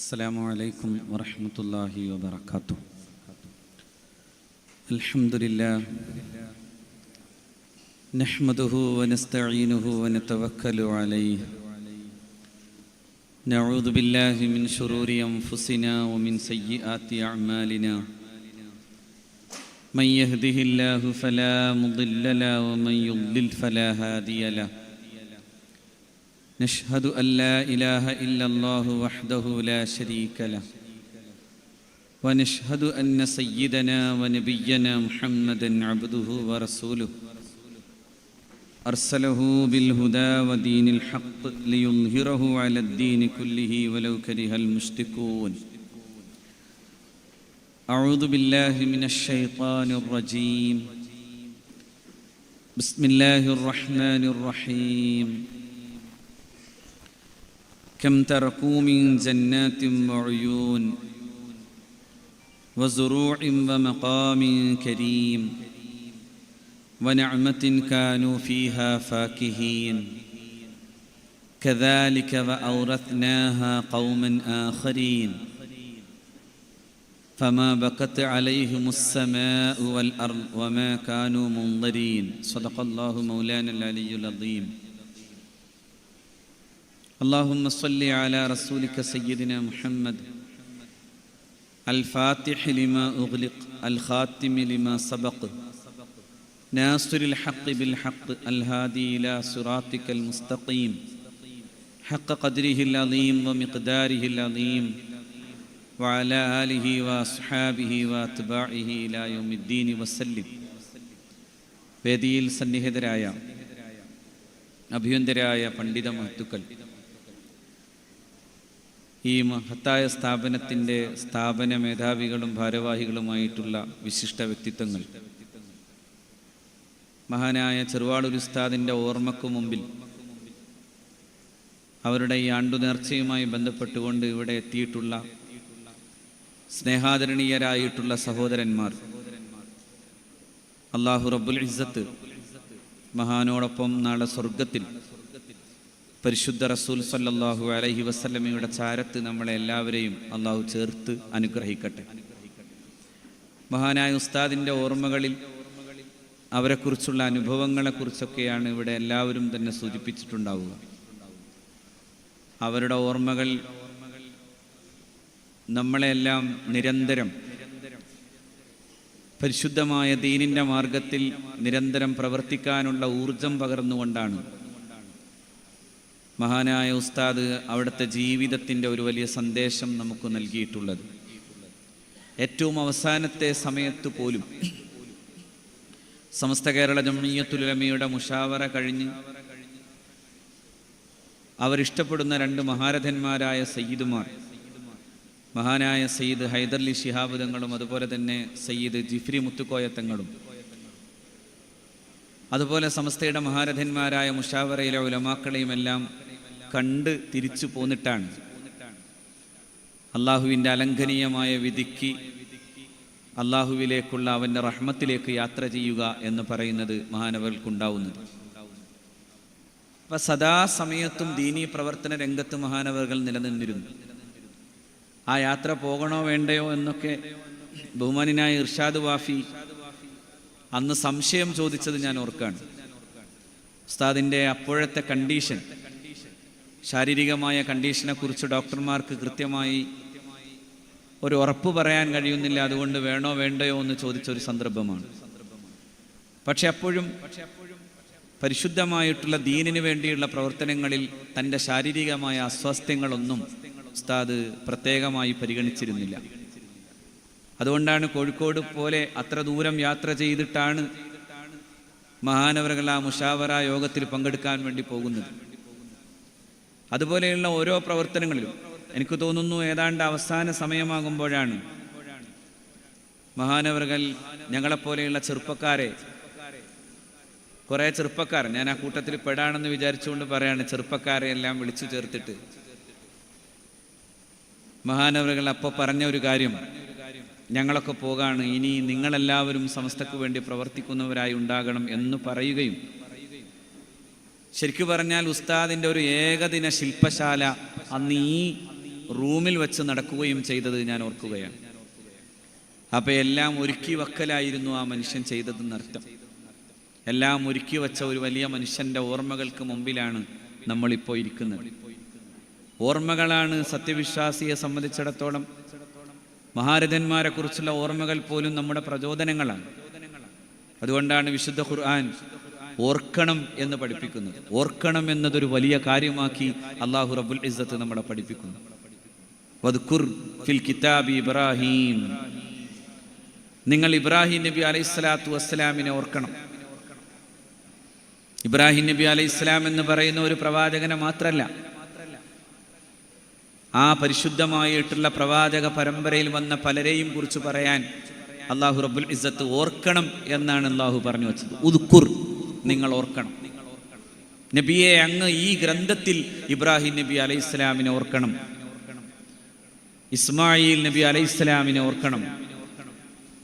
السلام عليكم ورحمة الله وبركاته. الحمد لله. نحمده ونستعينه ونتوكل عليه. نعوذ بالله من شرور أنفسنا ومن سيئات أعمالنا. من يهده الله فلا مضل له ومن يضلل فلا هادي له. نشهد أن لا إله إلا الله وحده لا شريك له. ونشهد أن سيدنا ونبينا محمدا عبده ورسوله. أرسله بالهدى ودين الحق ليظهره على الدين كله ولو كره المشركون. أعوذ بالله من الشيطان الرجيم. بسم الله الرحمن الرحيم. كم تركوا من جنات وعيون وزروع ومقام كريم ونعمة كانوا فيها فاكهين. كذلك وأورثناها قوما آخرين. فما بكت عليهم السماء والأرض وما كانوا منظرين. صدق الله مولانا العلي العظيم. اللهم صل على رسولك سيدنا محمد الفاتح لما أغلق الخاتم لما سبق ناصر الحق بالحق الهادي إلى صراطك المستقيم حق قدره العظيم ومقداره العظيم وعلى آله وأصحابه وأتباعه إلى يوم الدين وسلم വേദിയിൽ സന്നിഹിതരായ അഭ്യന്തരായ പണ്ഡിത മഹത്തുക്കൾ ഈ മഹത്തായ സ്ഥാപനത്തിന്റെ സ്ഥാപന മേധാവികളും ഭാരവാഹികളുമായിട്ടുള്ള വിശിഷ്ട വ്യക്തിത്വങ്ങൾ. മഹാനായ ചെറുവാളൂർ ഉസ്താദിന്റെ ഓർമ്മക്കു മുമ്പിൽ അവരുടെ ഈ ആണ്ടു നേർച്ചയുമായി ബന്ധപ്പെട്ടുകൊണ്ട് ഇവിടെ എത്തിയിട്ടുള്ള സ്നേഹാദരണീയരായിട്ടുള്ള സഹോദരന്മാർ. അള്ളാഹു റബ്ബുൽ ഇസ്സത്ത് മഹാനോടൊപ്പം നാളെ സ്വർഗത്തിൽ പരിശുദ്ധ റസൂൽ സല്ലാഹു അലഹി വസല്ലമയുടെ ചാരത്ത് നമ്മളെ എല്ലാവരെയും അള്ളാഹു ചേർത്ത് അനുഗ്രഹിക്കട്ടെ. മഹാനായ ഉസ്താദിന്റെ ഓർമ്മകളിൽ അവരെക്കുറിച്ചുള്ള അനുഭവങ്ങളെക്കുറിച്ചൊക്കെയാണ് ഇവിടെ എല്ലാവരും തന്നെ സൂചിപ്പിച്ചിട്ടുണ്ടാവുക. അവരുടെ ഓർമ്മകൾ നമ്മളെല്ലാം നിരന്തരം പരിശുദ്ധമായ ദീനിന്റെ മാർഗത്തിൽ നിരന്തരം പ്രവർത്തിക്കാനുള്ള ഊർജം പകർന്നുകൊണ്ടാണ് മഹാനായ ഉസ്താദ് അവിടുത്തെ ജീവിതത്തിന്റെ ഒരു വലിയ സന്ദേശം നമുക്ക് നൽകിയിട്ടുള്ളത്. ഏറ്റവും അവസാനത്തെ സമയത്ത് പോലും സമസ്ത കേരള ജമീയത്തുലമയുടെ മുഷാവറ കഴിഞ്ഞ് അവരിഷ്ടപ്പെടുന്ന രണ്ട് മഹാരഥന്മാരായ സയ്യിദുമാർ മഹാനായ സയ്യിദ് ഹൈദർലി ശിഹാബ് തങ്ങളും അതുപോലെ തന്നെ സയ്യിദ് ജിഫ്രി മുത്തുക്കോയ തങ്ങളും. അതുപോലെ സമസ്തയുടെ മഹാരഥന്മാരായ മുഷാവറയിലെ ഉലമാക്കളെയും എല്ലാം കണ്ട് തിരിച്ചു പോന്നിട്ടാണ്. അള്ളാഹുവിന്റെ അലംഘനീയമായ വിധിക്ക് അള്ളാഹുവിലേക്കുള്ള അവന്റെ റഹ്മത്തിലേക്ക് യാത്ര ചെയ്യുക എന്ന് പറയുന്നത് മഹാനവർക്കുണ്ടാവുന്നത്. അപ്പൊ സദാസമയത്തും ദീനീ പ്രവർത്തന രംഗത്ത് മഹാനവകൾ നിലനിന്നിരുന്നു. ആ യാത്ര പോകണോ വേണ്ടയോ എന്നൊക്കെ ബഹുമാനായ ഇർഷാദ് വാഫി അന്ന് സംശയം ചോദിച്ചത് ഞാൻ ഓർക്കാണ്. ഉസ്താദിന്റെ അപ്പോഴത്തെ കണ്ടീഷൻ ശാരീരികമായ കണ്ടീഷനെ കുറിച്ച് ഡോക്ടർമാർക്ക് കൃത്യമായി ഒരു ഉറപ്പ് പറയാൻ കഴിയുന്നില്ല. അതുകൊണ്ട് വേണോ വേണ്ടയോ എന്ന് ചോദിച്ച ഒരു സന്ദർഭമാണ്. പക്ഷെ അപ്പോഴും പരിശുദ്ധമായിട്ടുള്ള ദീനിന് വേണ്ടിയുള്ള പ്രവർത്തനങ്ങളിൽ തന്റെ ശാരീരികമായ അസ്വാസ്ഥ്യങ്ങളൊന്നും ഉസ്താദ് പ്രത്യേകമായി പരിഗണിച്ചിരുന്നില്ല. അതുകൊണ്ടാണ് കോഴിക്കോട് പോലെ അത്ര ദൂരം യാത്ര ചെയ്തിട്ടാണ് മഹാനവരകല മുഷാവറ യോഗത്തിൽ പങ്കെടുക്കാൻ വേണ്ടി പോകുന്നത്. അതുപോലെയുള്ള ഓരോ പ്രവർത്തനങ്ങളിലും എനിക്ക് തോന്നുന്നു ഏതാണ്ട് അവസാന സമയമാകുമ്പോഴാണ് മഹാനവറുകൾ ഞങ്ങളെപ്പോലെയുള്ള ചെറുപ്പക്കാരെ കുറേ ചെറുപ്പക്കാർ ഞാൻ ആ കൂട്ടത്തിൽ പെടാണെന്ന് വിചാരിച്ചുകൊണ്ട് പറയാണ് ചെറുപ്പക്കാരെ എല്ലാം വിളിച്ചു ചേർത്തിട്ട്. മഹാനവറുകൾ അപ്പോൾ പറഞ്ഞ ഒരു കാര്യം ഞങ്ങളൊക്കെ പോകാണ് ഇനി നിങ്ങളെല്ലാവരും സമസ്തക്ക് വേണ്ടി പ്രവർത്തിക്കുന്നവരായി ഉണ്ടാകണം എന്ന് പറയുകയും ശരിക്കു പറഞ്ഞാൽ ഉസ്താദിന്റെ ഒരു ഏകദിന ശില്പശാല അന്ന് ഈ റൂമിൽ വെച്ച് നടക്കുകയും ചെയ്തത് ഞാൻ ഓർക്കുകയാണ്. അപ്പോൾ എല്ലാം ഒരുക്കി വക്കലായിരുന്നു ആ മനുഷ്യൻ ചെയ്തതെന്നർത്ഥം എല്ലാം ഒരുക്കി വച്ച ഒരു വലിയ മനുഷ്യന്റെ ഓർമ്മകൾക്ക് മുമ്പിലാണ് നമ്മളിപ്പോൾ ഇരിക്കുന്നത്. ഓർമ്മകളാണ് സത്യവിശ്വാസിയെ സംബന്ധിച്ചിടത്തോളം മഹാരഥന്മാരെ കുറിച്ചുള്ള ഓർമ്മകൾ പോലും നമ്മുടെ പ്രചോദനങ്ങളാണ്. അതുകൊണ്ടാണ് വിശുദ്ധ ഖുർആൻ ഓർക്കണം എന്ന് പഠിപ്പിക്കുന്നത് ഓർക്കണം എന്നതൊരു വലിയ കാര്യമാക്കി അള്ളാഹു റബുൽ ഇസ്സത്ത് നമ്മളെ പഠിപ്പിക്കുന്നു. ഫിൽ കിതാബി ഇബ്രാഹിം. നിങ്ങൾ ഇബ്രാഹിം നബി അലൈഹി സ്വലാത്തു വസ്സലാമിനെ ഓർക്കണം. ഇബ്രാഹിം നബി അലൈഹി സ്വലാം എന്ന് പറയുന്ന ഒരു പ്രവാചകനെ മാത്രമല്ല ആ പരിശുദ്ധമായിട്ടുള്ള പ്രവാചക പരമ്പരയിൽ വന്ന പലരെയും കുറിച്ച് പറയാൻ അള്ളാഹു റബുൽ ഇസ്സത്ത് ഓർക്കണം എന്നാണ് അള്ളാഹു പറഞ്ഞു വെച്ചത്. ഉദ്കുർ. നിങ്ങൾ ഓർക്കണം. നബിയെ അങ്ങ് ഈ ഗ്രന്ഥത്തിൽ ഇബ്രാഹിം നബി അലൈഹി സ്വലാമിനെ ഓർക്കണം. ഇസ്മായിൽ നബി അലൈഹി സ്വലാമിനെ ഓർക്കണം.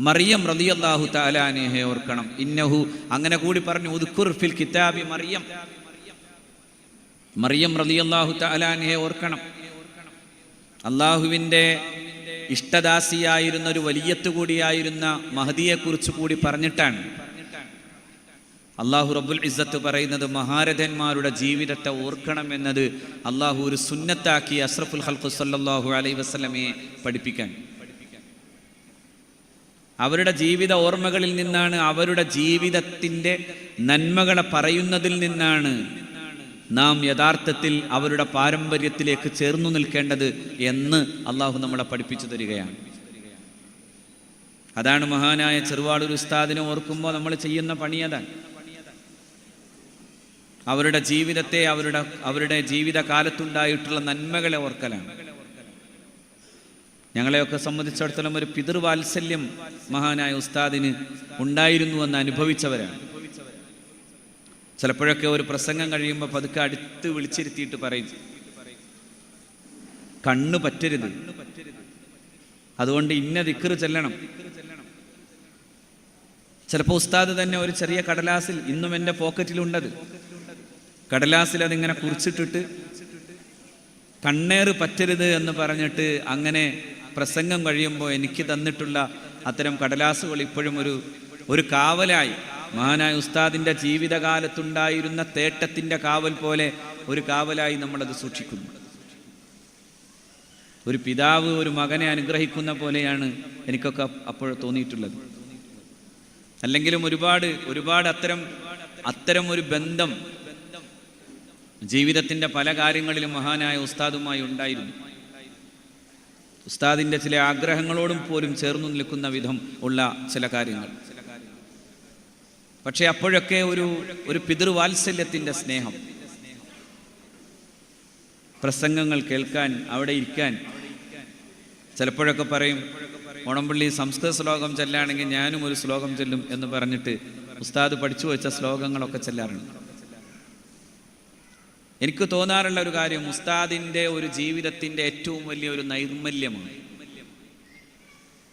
മറിയം റളിയല്ലാഹു തആലാനെഹെ ഓർക്കണം. ഇന്നഹു അങ്ങനെ കൂടി പറഞ്ഞു ഉദ്കുർ ഫിൽ കിതാബി മറിയം. മറിയം റളിയല്ലാഹു തആലാനെഹെ ഓർക്കണം. അള്ളാഹുവിന്റെ ഇഷ്ടദാസിയായിരുന്ന ഒരു വലിയത്ത് കൂടിയായിരുന്ന മഹദിയെക്കുറിച്ച് കൂടി പറഞ്ഞിട്ടാണ് അള്ളാഹു റബ്ബുൽ ഇസ്സത്ത് പറയുന്നത് മഹാരഥന്മാരുടെ ജീവിതത്തെ ഓർക്കണം എന്നത് അള്ളാഹു ഒരു സുന്നത്താക്കി അസ്രഫുൽ ഹൽഖു സല്ലാഹു അലൈ വസ്ലമയെ പഠിപ്പിക്കാൻ. അവരുടെ ജീവിത ഓർമ്മകളിൽ നിന്നാണ് അവരുടെ ജീവിതത്തിന്റെ നന്മകളെ പറയുന്നതിൽ നിന്നാണ് നാം യഥാർത്ഥത്തിൽ അവരുടെ പാരമ്പര്യത്തിലേക്ക് ചേർന്നു നിൽക്കേണ്ടത് എന്ന് അള്ളാഹു നമ്മളെ പഠിപ്പിച്ചു തരികയാണ്. അതാണ് മഹാനായ ചെറുവാളൂർ ഉസ്താദിനെ ഓർക്കുമ്പോൾ നമ്മൾ ചെയ്യുന്ന പണി അതാണ്. അവരുടെ ജീവിതത്തെ അവരുടെ അവരുടെ ജീവിതകാലത്തുണ്ടായിട്ടുള്ള നന്മകളെ ഓർക്കലാണ്. ഞങ്ങളെയൊക്കെ സംബന്ധിച്ചിടത്തോളം ഒരു പിതൃവാത്സല്യം മഹാനായ ഉസ്താദിന് ഉണ്ടായിരുന്നു എന്ന് അനുഭവിച്ചവരാണ്. ചിലപ്പോഴൊക്കെ ഒരു പ്രസംഗം കഴിയുമ്പോൾ പതുക്കെ അടുത്ത് വിളിച്ചിരുത്തിയിട്ട് പറയും. കണ്ണു പറ്റരുത്. അതുകൊണ്ട് ഇന്ന ദിക്കറ് ചെല്ലണം. ചിലപ്പോൾ ഉസ്താദ് തന്നെ ഒരു ചെറിയ കടലാസിൽ ഇന്നും എന്റെ പോക്കറ്റിലുണ്ടത്. കടലാസിൽ അതിങ്ങനെ കുറിച്ചിട്ടിട്ട് കണ്ണേറ് പറ്റരുത് എന്ന് പറഞ്ഞിട്ട് അങ്ങനെ പ്രസംഗം കഴിയുമ്പോൾ എനിക്ക് തന്നിട്ടുള്ള അത്തരം കടലാസുകൾ ഇപ്പോഴും ഒരു ഒരു കാവലായി. മഹാനായ ഉസ്താദിന്റെ ജീവിതകാലത്തുണ്ടായിരുന്ന തേട്ടത്തിന്റെ കാവൽ പോലെ ഒരു കാവലായി നമ്മളത് സൂക്ഷിക്കുന്നു. ഒരു പിതാവ് ഒരു മകനെ അനുഗ്രഹിക്കുന്ന പോലെയാണ് എനിക്കൊക്കെ അപ്പോൾ തോന്നിയിട്ടുള്ളത്. അല്ലെങ്കിലും ഒരുപാട് ഒരുപാട് അത്തരം അത്തരം ഒരു ബന്ധം ജീവിതത്തിന്റെ പല കാര്യങ്ങളിലും മഹാനായ ഉസ്താദുമായി ഉണ്ടായിരുന്നു. ഉസ്താദിന്റെ ചില ആഗ്രഹങ്ങളോടും പോലും ചേർന്നു നിൽക്കുന്ന വിധം ഉള്ള ചില കാര്യങ്ങൾ. പക്ഷേ അപ്പോഴൊക്കെ ഒരു ഒരു പിതൃവാത്സല്യത്തിന്റെ സ്നേഹം. പ്രസംഗങ്ങൾ കേൾക്കാൻ അവിടെ ഇരിക്കാൻ. ചിലപ്പോഴൊക്കെ പറയും ഓണംപള്ളി സംസ്കൃത ശ്ലോകം ചെല്ലാണെങ്കിൽ ഞാനും ഒരു ശ്ലോകം ചെല്ലും എന്ന് പറഞ്ഞിട്ട് ഉസ്താദ് പഠിച്ചു വെച്ച ശ്ലോകങ്ങളൊക്കെ ചെല്ലാറുണ്ട്. എനിക്ക് തോന്നാറുള്ള ഒരു കാര്യം ഉസ്താദിന്റെ ഒരു ജീവിതത്തിന്റെ ഏറ്റവും വലിയ ഒരു നൈർമല്യമാണ്.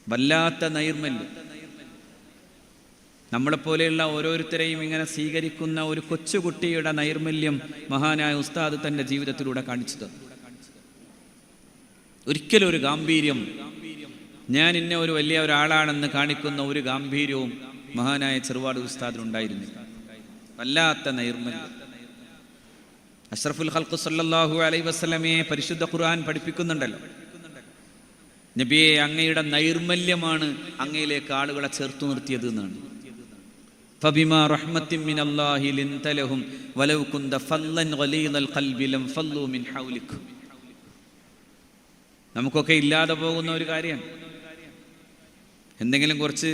വല്ലാത്ത നൈർമല്യം. നമ്മളെപ്പോലെയുള്ള ഓരോരുത്തരെയും ഇങ്ങനെ സ്വീകരിക്കുന്ന ഒരു കൊച്ചുകുട്ടിയുടെ നൈർമല്യം മഹാനായ ഉസ്താദ് തന്റെ ജീവിതത്തിലൂടെ കാണിച്ചു തന്നു. ഒരിക്കലും ഒരു ഗാംഭീര്യം. ഞാൻ ഇന്ന ഒരു വലിയ ഒരാളാണെന്ന് കാണിക്കുന്ന ഒരു ഗാംഭീര്യവും മഹാനായ ചെറുപാട് ഉസ്താദിനുണ്ടായിരുന്നില്ല വല്ലാത്ത നൈർമല്യം. അഷ്റഫുൽ ഹൽക്കു സല്ലാഹു അലൈ വസ്ലമയെ പരിശുദ്ധ ഖുർആൻ പഠിപ്പിക്കുന്നുണ്ടല്ലോ. നബിയെ അങ്ങയുടെ നൈർമല്യമാണ് അങ്ങയിലേക്ക് ആളുകളെ ചേർത്തു നിർത്തിയത് എന്നാണ്. ലിൻതലഹും കുന്ത ഫല്ലൻ മിൻ നമുക്കൊക്കെ ഇല്ലാതെ പോകുന്ന ഒരു കാര്യമാണ്. എന്തെങ്കിലും കുറച്ച്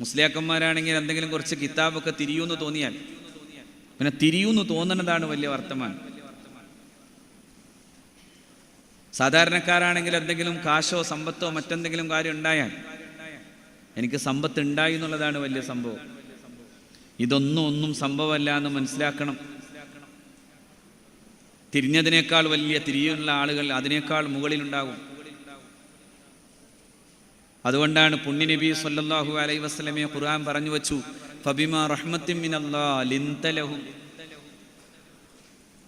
മുസ്ലിയാക്കന്മാരാണെങ്കിൽ എന്തെങ്കിലും കുറച്ച് കിതാബൊക്കെ തിരിയൂന്ന് തോന്നിയാൽ പിന്നെ തിരിയൂന്ന് തോന്നുന്നതാണ് വലിയ വർത്തമാനം. സാധാരണക്കാരാണെങ്കിൽ എന്തെങ്കിലും കാശോ സമ്പത്തോ മറ്റെന്തെങ്കിലും കാര്യം ഉണ്ടായാൽ എനിക്ക് സമ്പത്ത് ഉണ്ടായി എന്നുള്ളതാണ് വലിയ സംഭവം. ഇതൊന്നും ഒന്നും സംഭവമല്ല എന്ന് മനസ്സിലാക്കണം. തിരിഞ്ഞതിനേക്കാൾ വലിയ തിരിയുള്ള ആളുകൾ അതിനേക്കാൾ മുകളിലുണ്ടാകും. അതുകൊണ്ടാണ് പുണ്യനബി സല്ലാഹു അലൈഹി വസ്ലമെ ഖുർആൻ പറഞ്ഞു വച്ചു. ഫബിമാ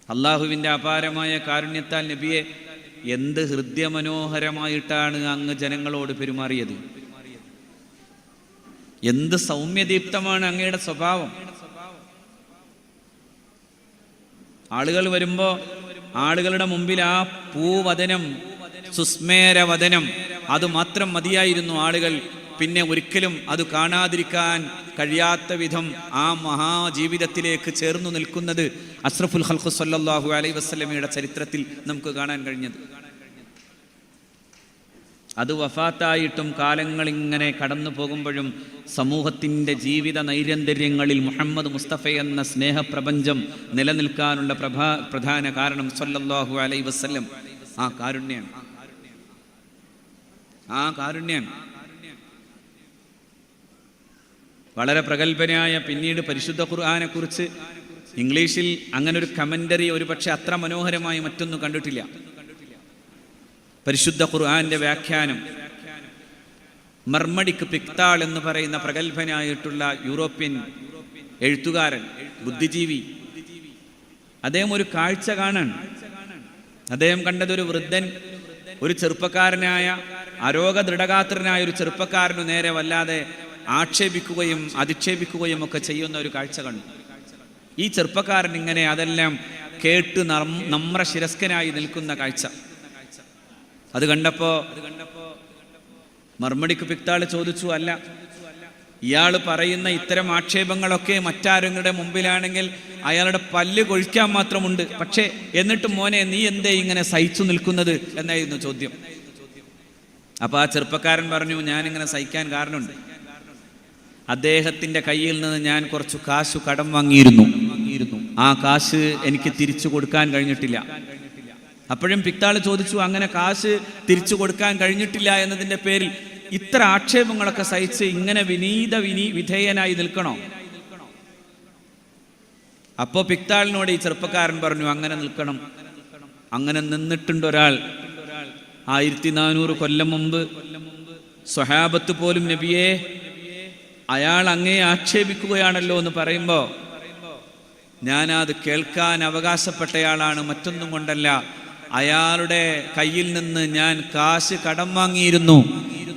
അള്ളാഹുവിന്റെ അപാരമായ കാരുണ്യത്താൽ നബിയെ എന്ത് ഹൃദ്യമനോഹരമായിട്ടാണ് അങ്ങ് ജനങ്ങളോട് പെരുമാറിയത്. എന്ത് സൗമ്യദീപ്തമാണ് അങ്ങയുടെ സ്വഭാവം. ആളുകൾ വരുമ്പോ ആളുകളുടെ മുമ്പിൽ ആ പൂവദനം സുസ്മേരവദനം അത് മാത്രം മതിയായിരുന്നു ആളുകൾ. പിന്നെ ഒരിക്കലും അത് കാണാതിരിക്കാൻ കഴിയാത്ത വിധം ആ മഹാജീവിതത്തിലേക്ക് ചേർന്നു നിൽക്കുന്നത് അസ്രഫുൽ ഹൽഖു സല്ലാഹു അലൈ വസ്ലമയുടെ ചരിത്രത്തിൽ നമുക്ക് കാണാൻ കഴിഞ്ഞത്. അത് വഫാത്തായിട്ടും കാലങ്ങൾ ഇങ്ങനെ കടന്നു പോകുമ്പോഴും സമൂഹത്തിന്റെ ജീവിത നൈരന്തര്യങ്ങളിൽ മുഹമ്മദ് മുസ്തഫ എന്ന സ്നേഹപ്രപഞ്ചം നിലനിൽക്കാനുള്ള പ്രഭാ പ്രധാന കാരണം സല്ലല്ലാഹു അലൈ വസ്ല്ലം ആ കാരുണ്യാണ്. ആ കാരുണ്യാണ്. വളരെ പ്രഗത്ഭനായ പിന്നീട് പരിശുദ്ധ ഖുർആാനെക്കുറിച്ച് ഇംഗ്ലീഷിൽ അങ്ങനെ ഒരു കമന്ററി ഒരു പക്ഷെ അത്ര മനോഹരമായി മറ്റൊന്നും കണ്ടിട്ടില്ല. പരിശുദ്ധ ഖുർആന്റെ വ്യാഖ്യാനം മർമടിക്ക് പിക്താൾ എന്ന് പറയുന്ന പ്രഗത്ഭനായിട്ടുള്ള യൂറോപ്യൻ എഴുത്തുകാരൻ ബുദ്ധിജീവി. അദ്ദേഹം ഒരു കാഴ്ച കാണാൻ അദ്ദേഹം കണ്ടതൊരു വൃദ്ധൻ ഒരു ചെറുപ്പക്കാരനായ അരോഗ ദൃഢഗാത്രനായ ഒരു ചെറുപ്പക്കാരനു നേരെ വല്ലാതെ ആക്ഷേപിക്കുകയും അധിക്ഷേപിക്കുകയും ഒക്കെ ചെയ്യുന്ന ഒരു കാഴ്ച കണ്ടു. ഈ ചെറുപ്പക്കാരൻ ഇങ്ങനെ അതെല്ലാം കേട്ട് നമ്ര ശിരസ്കനായി നിൽക്കുന്ന കാഴ്ച. അത് കണ്ടപ്പോ മർമ്മടിക്ക് പിക്താൾ ചോദിച്ചു അല്ല ഇയാൾ പറയുന്ന ഇത്തരം ആക്ഷേപങ്ങളൊക്കെ മറ്റാരെങ്ങളുടെ മുമ്പിലാണെങ്കിൽ അയാളുടെ പല്ല് കൊഴിക്കാൻ മാത്രമുണ്ട്. പക്ഷേ എന്നിട്ടും മോനെ നീ എന്തേ ഇങ്ങനെ സഹിച്ചു നിൽക്കുന്നത്? എന്നായിരുന്നു ചോദ്യം. അപ്പൊ ആ ചെറുപ്പക്കാരൻ പറഞ്ഞു ഞാനിങ്ങനെ സഹിക്കാൻ കാരണമുണ്ട്. അദ്ദേഹത്തിന്റെ കയ്യിൽ നിന്ന് ഞാൻ കുറച്ച് കാശ് കടം വാങ്ങിയിരുന്നു. ആ കാശ് എനിക്ക് തിരിച്ചു കൊടുക്കാൻ കഴിഞ്ഞിട്ടില്ല. അപ്പോഴും പിത്താൾ ചോദിച്ചു അങ്ങനെ കാശ് തിരിച്ചു കൊടുക്കാൻ കഴിഞ്ഞിട്ടില്ല എന്നതിന്റെ പേരിൽ ഇത്ര ആക്ഷേപങ്ങളൊക്കെ സഹിച്ച് ഇങ്ങനെ വിനീത വിനി വിധേയനായി നിൽക്കണോ? അപ്പോ പിക്താളിനോട് ഈ ചെറുപ്പക്കാരൻ പറഞ്ഞു അങ്ങനെ നിൽക്കണം. അങ്ങനെ നിന്നിട്ടുണ്ട് ഒരാൾ. ആയിരത്തി നാനൂറ് കൊല്ലം മുമ്പ് സ്വഹാബത്ത് പോലും നബിയെ അയാൾ അങ്ങേ ആക്ഷേപിക്കുകയാണല്ലോ എന്ന് പറയുമ്പോ ഞാനത് കേൾക്കാൻ അവകാശപ്പെട്ടയാളാണ് മറ്റൊന്നും കൊണ്ടല്ല. അയാളുടെ കയ്യിൽ നിന്ന് ഞാൻ കാശ് കടം വാങ്ങിയിരുന്നു.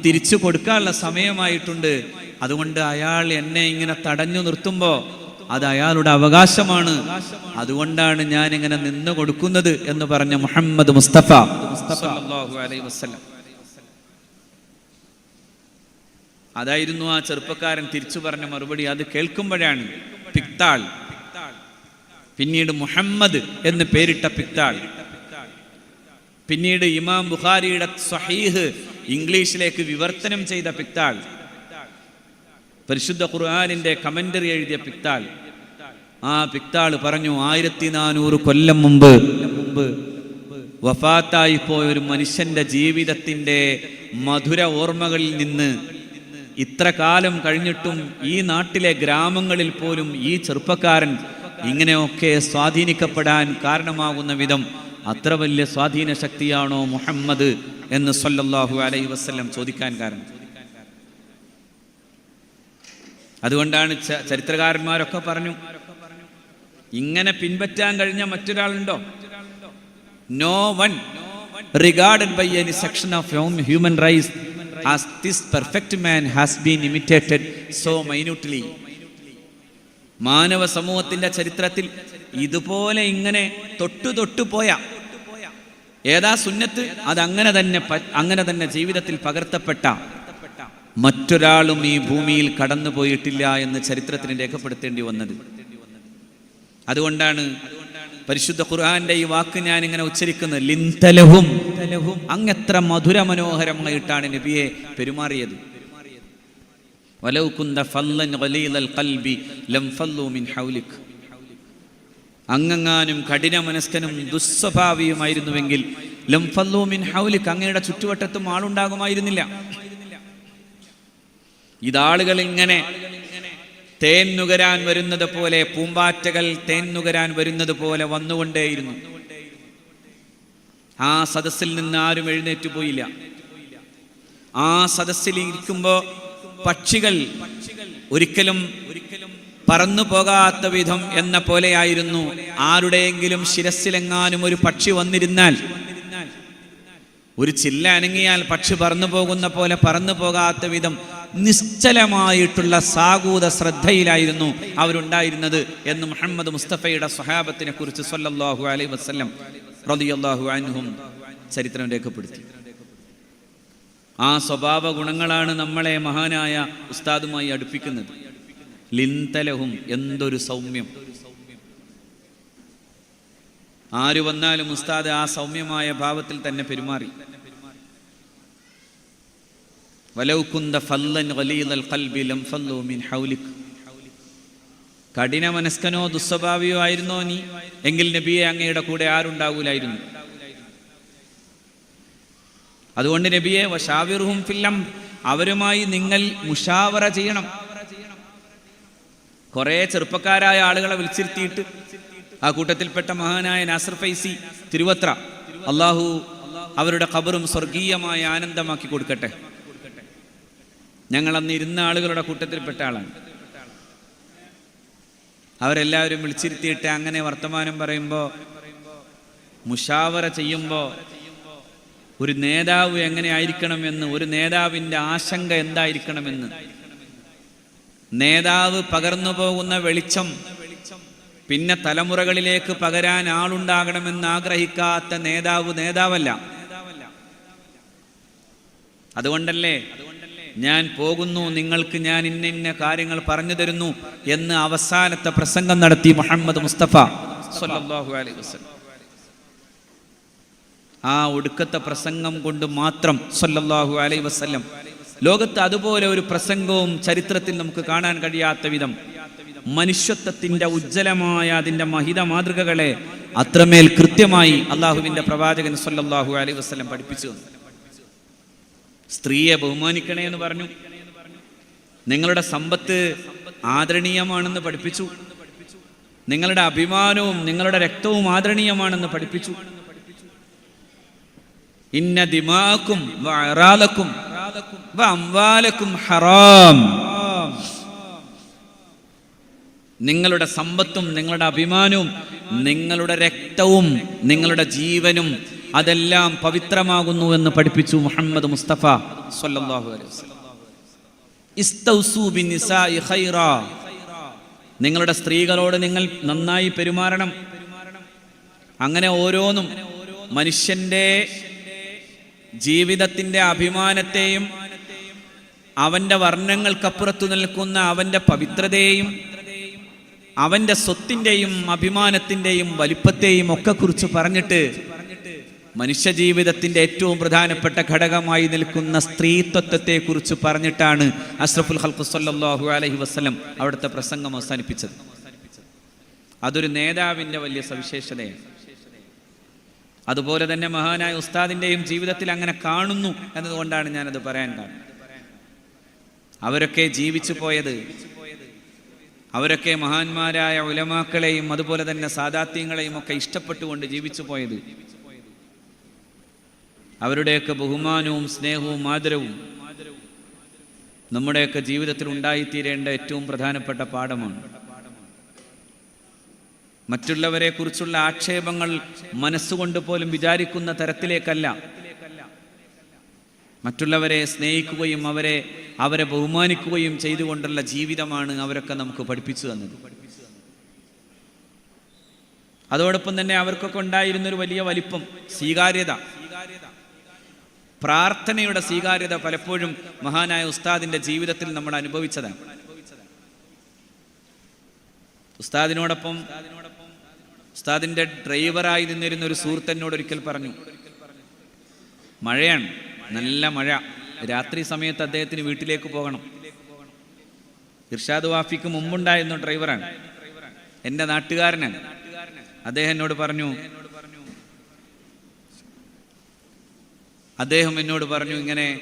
തിരിച്ചു കൊടുക്കാനുള്ള സമയമായിട്ടുണ്ട്. അതുകൊണ്ട് അയാൾ എന്നെ ഇങ്ങനെ തടഞ്ഞു നിർത്തുമ്പോൾ അത് അയാളുടെ അവകാശമാണ്. അതുകൊണ്ടാണ് ഞാൻ ഇങ്ങനെ നിന്ന് കൊടുക്കുന്നത് എന്ന് പറഞ്ഞ മുഹമ്മദ് മുസ്തഫ. സല്ലല്ലാഹു അലൈഹി വസല്ലം. അതായിരുന്നു ആ ചെറുപ്പക്കാരൻ തിരിച്ചു പറഞ്ഞ മറുപടി. അത് കേൾക്കുമ്പോഴാണ് പിക്താൾ. പിന്നീട് മുഹമ്മദ് എന്ന് പേരിട്ട പിക്താൾ. പിന്നീട് ഇമാം ബുഖാരിയുടെ സഹീഹ് ഇംഗ്ലീഷിലേക്ക് വിവർത്തനം ചെയ്ത പിക്താൾ. പരിശുദ്ധ ഖുർആാനിന്റെ കമന്ററി എഴുതിയ പിക്താൾ. ആ പിക്താൾ പറഞ്ഞു ആയിരത്തി നാനൂറ് കൊല്ലം മുമ്പ് മുമ്പ് വഫാത്തായി പോയ ഒരു മനുഷ്യന്റെ ജീവിതത്തിന്റെ മധുര ഓർമ്മകളിൽ നിന്ന് ഇത്ര കാലം കഴിഞ്ഞിട്ടും ഈ നാട്ടിലെ ഗ്രാമങ്ങളിൽ പോലും ഈ ചെറുപ്പക്കാരൻ ഇങ്ങനെയൊക്കെ സ്വാധീനിക്കപ്പെടാൻ കാരണമാകുന്ന വിധം അത്ര വലിയ സ്വാധീന ശക്തിയാണോ മുഹമ്മദ് എന്ന് സല്ലല്ലാഹു അലൈഹി വസല്ലം ചോദിക്കാൻ കാരണം. അതുകൊണ്ടാണ് ചരിത്രകാരന്മാരൊക്കെ പറഞ്ഞു ഇങ്ങനെ പിൻപറ്റാൻ കഴിഞ്ഞ മറ്റൊരാളുണ്ടോ? No one regarded by any section of human race as this perfect man has been imitated so minutely. മാനവ സമൂഹത്തിന്റെ ചരിത്രത്തിൽ ഇതുപോലെ ഇങ്ങനെ തൊട്ടു തൊട്ടു പോയ ഏതാ സുന്നത്ത്? അത് അങ്ങനെ തന്നെ അങ്ങനെ തന്നെ ജീവിതത്തിൽ പകർത്തപ്പെട്ട മറ്റൊരാളും ഈ ഭൂമിയിൽ കടന്നു പോയിട്ടില്ല എന്ന് ചരിത്രത്തിന് രേഖപ്പെടുത്തേണ്ടി വന്നത്. അതുകൊണ്ടാണ് പരിശുദ്ധ ഖുർആന്റെ ഈ വാക്ക് ഞാൻ ഇങ്ങനെ ഉച്ചരിക്കുന്നത്. ലിന്തലഹും അങ്ങെത്ര മധുര മനോഹരമായിട്ടാണ് നബിയെ പെരുമാറിയത്. അങ്ങങ്ങാനും കഠിന മനസ്കനും ദുസ്വഭാവിയുമായിരുന്നുവെങ്കിൽ ലം ഫല്ലു മിൻ ഹൗലിക്. അങ്ങയുടെ ചുറ്റുവട്ടത്തും ആളുണ്ടാകുമായിരുന്നില്ല. ഇതാളുകൾ ഇങ്ങനെ തേൻ നുകരാൻ വരുന്നത് പോലെ പൂമ്പാറ്റകൾ തേൻ നുകരാൻ വരുന്നത് പോലെ വന്നുകൊണ്ടേയിരുന്നു. ആ സദസ്സിൽ നിന്ന് ആരും എഴുന്നേറ്റ് പോയില്ല. ആ സദസ്സിൽ ഇരിക്കുമ്പോ പക്ഷികൾ ഒരിക്കലും പറന്നു പോകാത്ത വിധം എന്ന പോലെയായിരുന്നു. ആരുടെയെങ്കിലും ശിരസിലെങ്ങാനും ഒരു പക്ഷി വന്നിരുന്നാൽ ഒരു ചില്ല അനങ്ങിയാൽ പക്ഷി പറന്നു പോകുന്ന പോലെ പറന്നു പോകാത്ത വിധം നിശ്ചലമായിട്ടുള്ള സാഗൂത ശ്രദ്ധയിലായിരുന്നു അവരുണ്ടായിരുന്നത് എന്ന് മുഹമ്മദ് മുസ്തഫയുടെ സ്വഹാബത്തിനെ കുറിച്ച് സൊല്ലാഹു അലൈ വസല്ലം റളിയല്ലാഹു അൻഹും ചരിത്രം രേഖപ്പെടുത്തി. ആ സ്വഭാവ ഗുണങ്ങളാണ് നമ്മളെ മഹാനായ ഉസ്താദുമായി അടുപ്പിക്കുന്നത്. ലിന്തലഹും എന്തൊരു സൗമ്യം. ആര് വന്നാലും ഉസ്താദ് ആ സൗമ്യമായ ഭാവത്തിൽ തന്നെ പെരുമാറി. വലൗകുന്ത ഫല്ലൻ ഖലീലൽ ഖൽബി ലം ഫല്ലു മിൻ ഹൗലിക്. കഠിന മനസ്കനോ ദുസ്വഭാവിയോ ആയിരുന്നോ നീ? എങ്കിൽ നബിയെ അങ്ങയുടെ കൂടെ ആരുണ്ടാവൂലായിരുന്നു. അതുകൊണ്ട് നബിയെ വഷാവിറും ഫില്ലം അവരുമായി നിങ്ങൾ മുഷാവറ ചെയ്യണം. കുറെ ചെറുപ്പക്കാരായ ആളുകളെ വിളിച്ചിരുത്തിയിട്ട് ആ കൂട്ടത്തിൽപ്പെട്ട മഹാനായ നാസർ ഫൈസി തിരുവത്ര അള്ളാഹു അവരുടെ ഖബറും സ്വർഗീയമായ ആനന്ദമാക്കി കൊടുക്കട്ടെ. ഞങ്ങൾ അന്ന് ഇരുന്ന ആളുകളുടെ കൂട്ടത്തിൽപ്പെട്ട ആളാണ്. അവരെല്ലാവരും വിളിച്ചിരുത്തിയിട്ട് അങ്ങനെ വർത്തമാനം പറയുമ്പോൾ മുഷാവറ ചെയ്യുമ്പോൾ ഒരു നേതാവ് എങ്ങനെ ആയിരിക്കണമെന്ന് ഒരു നേതാവിന്റെ ആശങ്ക എന്തായിരിക്കണമെന്ന് നേതാവ് പകർന്നു പോകുന്ന വെളിച്ചം പിന്നെ തലമുറകളിലേക്ക് പകരാൻ ആളുണ്ടാകണമെന്ന് ആഗ്രഹിക്കാത്ത നേതാവ് നേതാവല്ല. അതുകൊണ്ടല്ലേ ഞാൻ പോകുന്നു നിങ്ങൾക്ക് ഞാൻ ഇന്ന ഇന്ന കാര്യങ്ങൾ പറഞ്ഞു തരുന്നു എന്ന് അവസാനത്തെ പ്രസംഗം നടത്തി മുഹമ്മദ് മുസ്തഫ അലൈഹി ആ ഒടുക്കത്തെ പ്രസംഗം കൊണ്ട് മാത്രം സല്ലല്ലാഹു അലൈഹി വസല്ലം. ലോകത്ത് അതുപോലെ ഒരു പ്രസംഗവും ചരിത്രത്തിൽ നമുക്ക് കാണാൻ കഴിയാത്ത വിധം മനുഷ്യത്വത്തിന്റെ ഉജ്ജ്വലമായ അതിന്റെ മഹിത മാതൃകകളെ അത്രമേൽ കൃത്യമായി അള്ളാഹുവിന്റെ പ്രവാചകൻ സല്ലല്ലാഹു അലൈഹി വസല്ലം പഠിപ്പിച്ചു തന്നു. സ്ത്രീയെ ബഹുമാനിക്കണേ എന്ന് പറഞ്ഞു. നിങ്ങളുടെ സമ്പത്ത് ആദരണീയമാണെന്ന് പഠിപ്പിച്ചു. നിങ്ങളുടെ അഭിമാനവും നിങ്ങളുടെ രക്തവും ആദരണീയമാണെന്ന് പഠിപ്പിച്ചു. ഇന്ന ദിമാക്കും അംവാലക്കും ഹറാം. നിങ്ങളുടെ സമ്പത്തും നിങ്ങളുടെ അഭിമാനവും നിങ്ങളുടെ രക്തവും നിങ്ങളുടെ ജീവനും അതെല്ലാം പവിത്രമാകുന്നു എന്ന് പഠിപ്പിച്ചു മുഹമ്മദ് മുസ്തഫ ബിന്നിസാഇ നിങ്ങളുടെ സ്ത്രീകളോട് നിങ്ങൾ നന്നായി പെരുമാറണം. അങ്ങനെ ഓരോന്നും മനുഷ്യന്റെ ജീവിതത്തിന്റെ അഭിമാനത്തെയും അവന്റെ വർണങ്ങൾക്കപ്പുറത്തു നിൽക്കുന്ന അവന്റെ പവിത്രതയെയും അവന്റെ സ്വത്തിന്റെയും അഭിമാനത്തിന്റെയും വലിപ്പത്തെയും ഒക്കെ കുറിച്ച് പറഞ്ഞിട്ട് മനുഷ്യ ജീവിതത്തിന്റെ ഏറ്റവും പ്രധാനപ്പെട്ട ഘടകമായി നിൽക്കുന്ന സ്ത്രീത്വത്തെ കുറിച്ച് പറഞ്ഞിട്ടാണ് അഷ്റഫുൽ ഹൽക്കു സല്ലാഹു അലഹി വസ്ലം അവിടുത്തെ പ്രസംഗം അവസാനിപ്പിച്ചത്. അതൊരു നേതാവിന്റെ വലിയ സവിശേഷതയാണ്. അതുപോലെ തന്നെ മഹാനായ ഉസ്താദിന്റെയും ജീവിതത്തിൽ അങ്ങനെ കാണുന്നു എന്നതുകൊണ്ടാണ് ഞാനത് പറയാൻ കാരണം. അവരൊക്കെ ജീവിച്ചു പോയത് അവരൊക്കെ മഹാന്മാരായ ഉലമാക്കളെയും അതുപോലെ തന്നെ സാദാത്യങ്ങളെയും ഒക്കെ ഇഷ്ടപ്പെട്ടുകൊണ്ട് ജീവിച്ചു പോയത് അവരുടെയൊക്കെ ബഹുമാനവും സ്നേഹവും ആദരവും നമ്മുടെയൊക്കെ ജീവിതത്തിൽ ഉണ്ടായിത്തീരേണ്ട ഏറ്റവും പ്രധാനപ്പെട്ട പാഠമാണ്. മറ്റുള്ളവരെ കുറിച്ചുള്ള ആക്ഷേപങ്ങൾ മനസ്സുകൊണ്ട് പോലും വിചാരിക്കുന്ന തരത്തിലേക്കല്ല. മറ്റുള്ളവരെ സ്നേഹിക്കുകയും അവരെ അവരെ ബഹുമാനിക്കുകയും ചെയ്തുകൊണ്ടുള്ള ജീവിതമാണ് അവരൊക്കെ നമുക്ക് പഠിപ്പിച്ചു തന്നത്. അതോടൊപ്പം തന്നെ അവർക്കൊക്കെ ഉണ്ടായിരുന്നൊരു വലിയ വലിപ്പം സ്വീകാര്യത. പ്രാർത്ഥനയുടെ സ്വീകാര്യത പലപ്പോഴും മഹാനായ ഉസ്താദിന്റെ ജീവിതത്തിൽ നമ്മൾ അനുഭവിച്ചതാണ്. ഉസ്താദിനോടൊപ്പം ഉസ്താദിന്റെ ഡ്രൈവറായി നിന്നിരുന്ന ഒരു സുഹൃത്ത് ഒരിക്കൽ പറഞ്ഞു മഴയാണ് നല്ല മഴ. രാത്രി സമയത്ത് അദ്ദേഹത്തിന് വീട്ടിലേക്ക് പോകണം. ഇർഷാദ് വാഫിക്ക് മുമ്പുണ്ടായിരുന്നു ഡ്രൈവറാണ്. എന്റെ നാട്ടുകാരനാണ്. അദ്ദേഹം എന്നോട് പറഞ്ഞു അദ്ദേഹം എന്നോട് പറഞ്ഞു ഇങ്ങനെ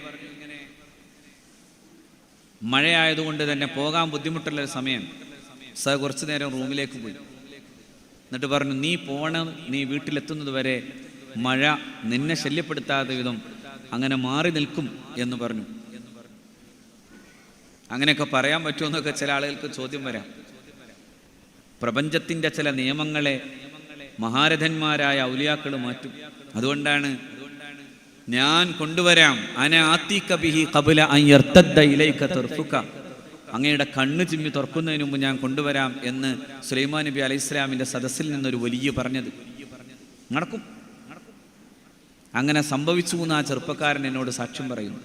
മഴയായതുകൊണ്ട് തന്നെ പോകാൻ ബുദ്ധിമുട്ടുള്ള ഒരു സമയം. സർ കുറച്ചു നേരം റൂമിലേക്ക് പോയി. എന്നിട്ട് പറഞ്ഞു നീ പോണ നീ വീട്ടിലെത്തുന്നത് വരെ മഴ നിന്നെ ശല്യപ്പെടുത്താത്ത വിധം അങ്ങനെ മാറി നിൽക്കും എന്ന് പറഞ്ഞു. അങ്ങനെയൊക്കെ പറയാൻ പറ്റുമെന്നൊക്കെ ചില ആളുകൾക്ക് ചോദ്യം വരാം. പ്രപഞ്ചത്തിന്റെ ചില നിയമങ്ങളെ മഹാരഥന്മാരായ ഔലിയാക്കൾ മാറ്റും. അതുകൊണ്ടാണ് ഞാൻ കൊണ്ടുവരാം. അന ആത്തിക ബിഹി ഖബല അൻ യർതദ്ദ ഇലൈക തർഫുക. അങ്ങയുടെ കണ്ണ് ചിമ്മി തുറക്കുന്നതിന് മുമ്പ് ഞാൻ കൊണ്ടുവരാം എന്ന് സുലൈമാൻ നബി അലൈഹി ഇസ്ലാമിന്റെ സദസ്സിൽ നിന്നൊരു വലിയ പറഞ്ഞത്. നടക്കും. അങ്ങനെ സംഭവിച്ചു എന്ന് ആ ചെറുപ്പക്കാരൻ എന്നോട് സാക്ഷ്യം പറയുന്നു.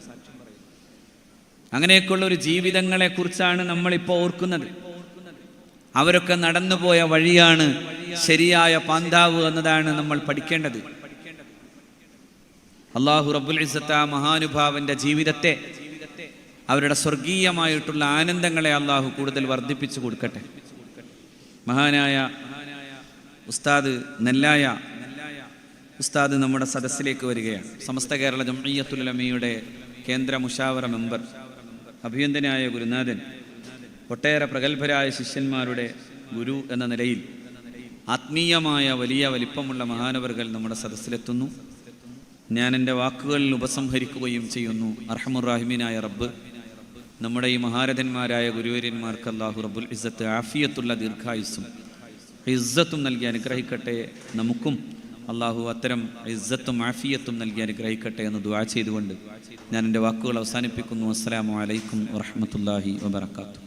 അങ്ങനെയൊക്കെയുള്ള ഒരു ജീവിതങ്ങളെ കുറിച്ചാണ് നമ്മളിപ്പോൾ ഓർക്കുന്നത്. അവരൊക്കെ നടന്നുപോയ വഴിയാണ് ശരിയായ പാന്താവ് എന്നതാണ് നമ്മൾ പഠിക്കേണ്ടത്. അള്ളാഹു റബ്ബുൽ ആ മഹാനുഭാവന്റെ ജീവിതത്തെ അവരുടെ സ്വർഗീയമായിട്ടുള്ള ആനന്ദങ്ങളെ അള്ളാഹു കൂടുതൽ വർദ്ധിപ്പിച്ചു കൊടുക്കട്ടെ. മഹാനായ ഉസ്താദ് നെല്ലായ ഉസ്താദ് നമ്മുടെ സദസ്സിലേക്ക് വരികയാണ്. സമസ്ത കേരള ജംഇയ്യത്തുലമയുടെ കേന്ദ്ര മുഷാവറ മെമ്പർ അഭിയന്തനായ ഗുരുനാഥൻ ഒട്ടേറെ പ്രഗത്ഭരായ ശിഷ്യന്മാരുടെ ഗുരു എന്ന നിലയിൽ ആത്മീയമായ വലിയ വലിപ്പമുള്ള മഹാനവറുകൾ നമ്മുടെ സദസ്സിലെത്തുന്നു. ഞാൻ എന്റെ വാക്കുകളിൽ ഉപസംഹരിക്കുകയും ചെയ്യുന്നു. അർഹമുറാഹിമീനായ റബ്ബ് നമ്മുടെ ഈ മഹാരഥന്മാരായ ഗുരുവര്യന്മാർക്ക് അള്ളാഹു റബ്ബുൽ ഇസ്സത്ത് ആഫിയത്തുള്ള ദീർഘായുസ്സും ഇസ്സത്തും നൽകി അനുഗ്രഹിക്കട്ടെ നമുക്കും. അള്ളാഹു അത്തരം ഇസ്സത്തും ആഫിയത്തും നൽകി അനുഗ്രഹിക്കട്ടെ എന്ന് ദുവാ ചെയ്തുകൊണ്ട് ഞാൻ എന്റെ വാക്കുകൾ അവസാനിപ്പിക്കുന്നു. അസ്സലാമു അലൈക്കും വറഹ്മത്തുള്ളാഹി വബറകാതുഹു.